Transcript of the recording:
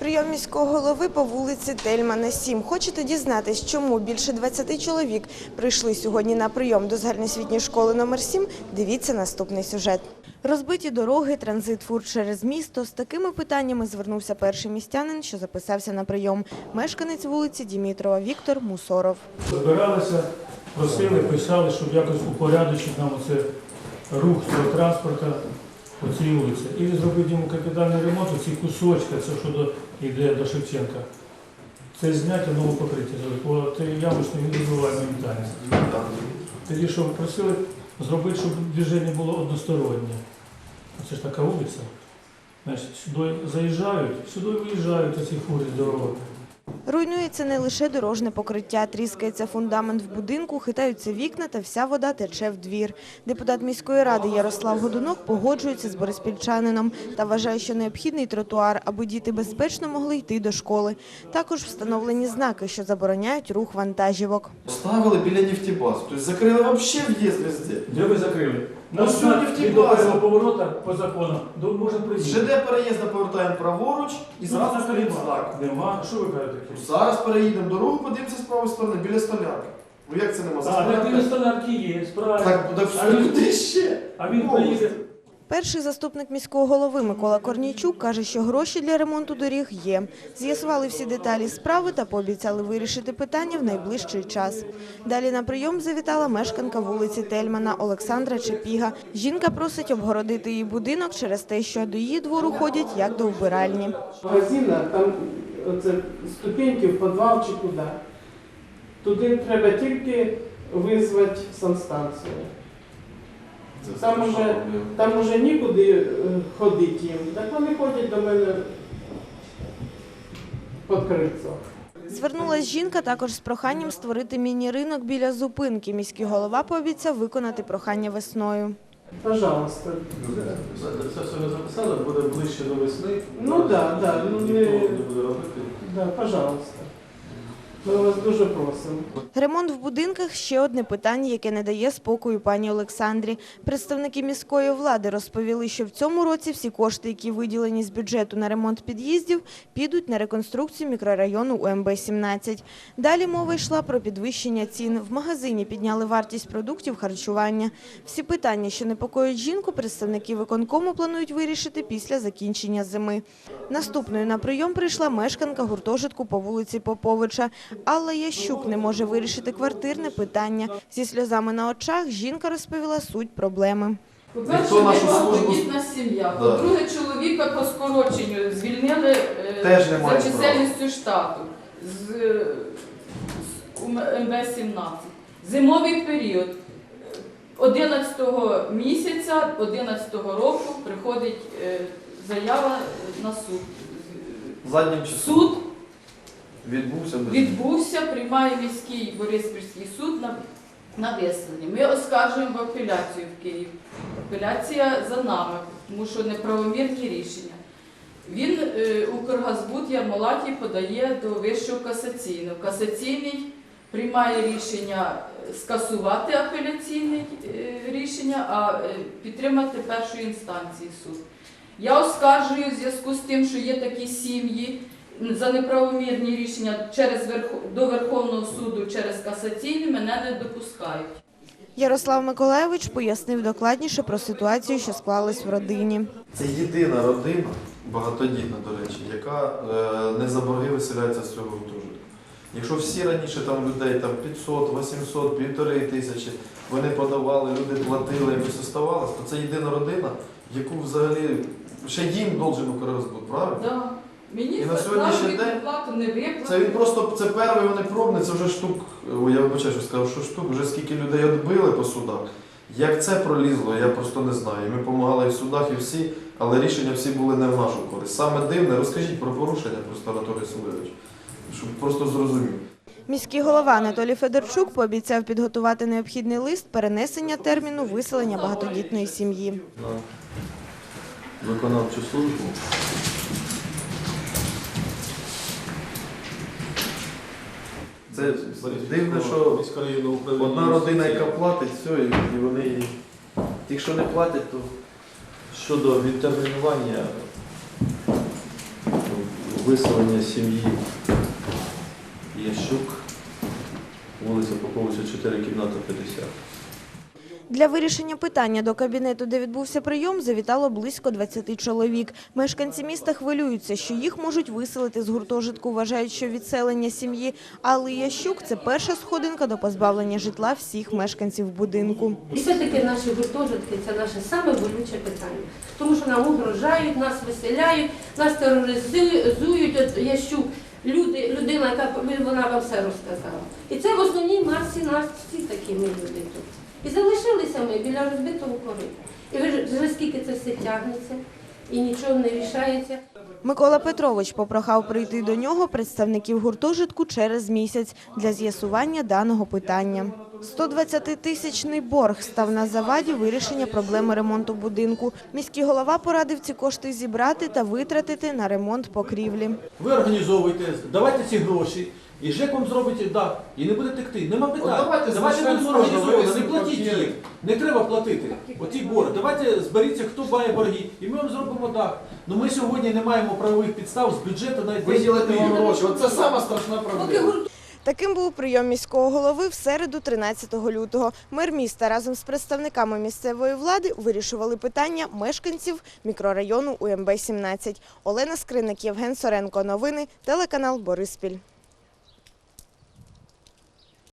Прийом міського голови по вулиці Тельмана 7. Хочете дізнатись, чому більше 20 чоловік прийшли сьогодні на прийом до загальноосвітньої школи номер 7? Дивіться наступний сюжет. Розбиті дороги, транзит фур через місто. З такими питаннями звернувся перший містянин, що записався на прийом. Мешканець вулиці Дімітрова Віктор Мусоров. Збиралися, просили, писали, щоб якось упорядочити нам оце рух цього транспорту по цій вулиці. І зробити йому капітальний ремонт, ці кусочки, це що до, йде до Шевченка. Це зняття нове покриття бо ти ямочний він розбиває моментально. Тоді що просили зробити, щоб движення було одностороннє. Це ж така вулиця. Значить, сюди заїжджають, сюди виїжджають ці фури з дороги. Руйнується не лише дорожне покриття, тріскається фундамент в будинку, хитаються вікна та вся вода тече в двір. Депутат міської ради Ярослав Годунок погоджується з бориспільчанином та вважає, що необхідний тротуар, аби діти безпечно могли йти до школи. Також встановлені знаки, що забороняють рух вантажівок. Ставили біля нефтебазу. Тобто закрили вообще в'їзд везде. Де ви закрили? Ну, На сьогодні в від тій до базі. першого поворота по закону до можна З прийти. ЖД переїзду повертаємо праворуч і зразу Ну, стоїть нема. знак. Нема. Що ви кажете? Зараз переїдемо дорогу, подивимося з правої сторони, біля столярки. Ну як це нема? А, так біля столярки є, справді. Так, так А він- куди ще? А він Повністю. приїде. Перший заступник міського голови Микола Корнійчук каже, що гроші для ремонту доріг є. З'ясували всі деталі справи та пообіцяли вирішити питання в найближчий час. Далі на прийом завітала мешканка вулиці Тельмана Олександра Чепіга. Жінка просить обгородити її будинок через те, що до її двору ходять як до вбиральні. магазина, там оце ступеньки в підвал чи куди. Туди треба тільки визвати санстанцію. Там уже- Там уже нікуди е, ходити їм. Так вони ходять до мене під крильцо. Звернулась жінка також з проханням створити міні-ринок біля зупинки. Міський голова пообіцяв виконати прохання весною. Пожалуйста. Це все ви записали, буде ближче до весни. Ну да, да, ну не- Ніхто не буде робити. Да, пожалуйста. Ми вас дуже просимо. Ремонт в будинках ще одне питання, яке не дає спокою пані Олександрі. Представники міської влади розповіли, що в цьому році всі кошти, які виділені з бюджету на ремонт під'їздів, підуть на реконструкцію мікрорайону УМБ-17. Далі мова йшла про підвищення цін. В магазині підняли вартість продуктів харчування. Всі питання, що непокоїть жінку, представники виконкому планують вирішити після закінчення зими. Наступною на прийом прийшла мешканка гуртожитку по вулиці Поповича. Алла Ящук не може вирішити квартирне питання. Зі сльозами на очах жінка розповіла суть проблеми. По-перше, нашу службу- багатодітна сім'я. Да. По-друге, чоловіка по скороченню звільнили е, Теж немає за чисельністю штату з, е, з МВ-17. Зимовий період. 11 місяця 11 року приходить е, заява на суд. Заднім часом Суд відбувся відбувся, приймає міський Бориспільський суд на, на виселення. Ми оскаржуємо в апеляцію в Київ. Апеляція за нами, тому що неправомірні рішення. Він е, Укргазбуд Ярмолаті подає до Вищого касаційного. Касаційний приймає рішення е, скасувати апеляційне е, рішення, а е, підтримати першої інстанції суд. Я оскаржую в зв'язку з тим, що є такі сім'ї, за неправомірні рішення через Верхо- до Верховного суду через касаційні мене не допускають. Ярослав Миколаєвич пояснив докладніше про ситуацію, що склалась в родині. Це єдина родина, багатодітна, до речі, яка е, не за борги виселяється з цього гуртожитку. Якщо всі раніше там людей там 500, 800, півтори тисячі, вони подавали, люди платили, якось оставалось, то це єдина родина, яку взагалі ще їм должен Укргазбуд, правильно? Мені І на сьогоднішній день плату не Це він просто це перший вони пробний, це вже штук. Ой, я вибачаю, що сказав, що штук, вже скільки людей відбили по судах. Як це пролізло, я просто не знаю. Ми допомагали і в судах, і всі, але рішення всі були не в нашу користь. Саме дивне, розкажіть про порушення просто Анатолій Сулевич, щоб просто зрозумів. Міський голова Анатолій Федорчук пообіцяв підготувати необхідний лист перенесення терміну виселення багатодітної сім'ї. На виконавчу службу. Це дивно, що одна родина, яка платить, все, і вони її. Якщо не платять, то щодо відтермінування виселення сім'ї Ящук, вулиця Поповича 4, кімната 50. Для вирішення питання до кабінету, де відбувся прийом, завітало близько 20 чоловік. Мешканці міста хвилюються, що їх можуть виселити з гуртожитку. Вважають, що відселення сім'ї Алли Ящук – це перша сходинка до позбавлення житла всіх мешканців будинку. І все-таки наші гуртожитки це наше саме болюче питання. Тому що нам угрожають, нас виселяють, нас тероризують. От я люди, людина, яка вона вам все розказала. І це в основній масі нас всі такі ми люди тут. І залишилися ми біля розбитого корита. І ви ж вже скільки це все тягнеться і нічого не рішається. Микола Петрович попрохав прийти до нього представників гуртожитку через місяць для з'ясування даного питання. 120-тисячний борг став на заваді вирішення проблеми ремонту будинку. Міський голова порадив ці кошти зібрати та витратити на ремонт покрівлі. Ви організовуєте, давайте ці гроші, і ЖЕК вам зробить дах, і не буде текти. Нема питань. давайте з давайте будемо організовувати, не платіть папір. їх. Не треба платити. Оці борги. Давайте зберіться, хто має борги, і ми вам зробимо дах. Ну ми сьогодні не маємо правових підстав з бюджету навіть Виділити вам копійок. гроші. Оце сама страшна проблема. Таким був прийом міського голови в середу 13 лютого. Мер міста разом з представниками місцевої влади вирішували питання мешканців мікрорайону УМБ-17. Олена Скриник, Євген Соренко. Новини, телеканал Бориспіль.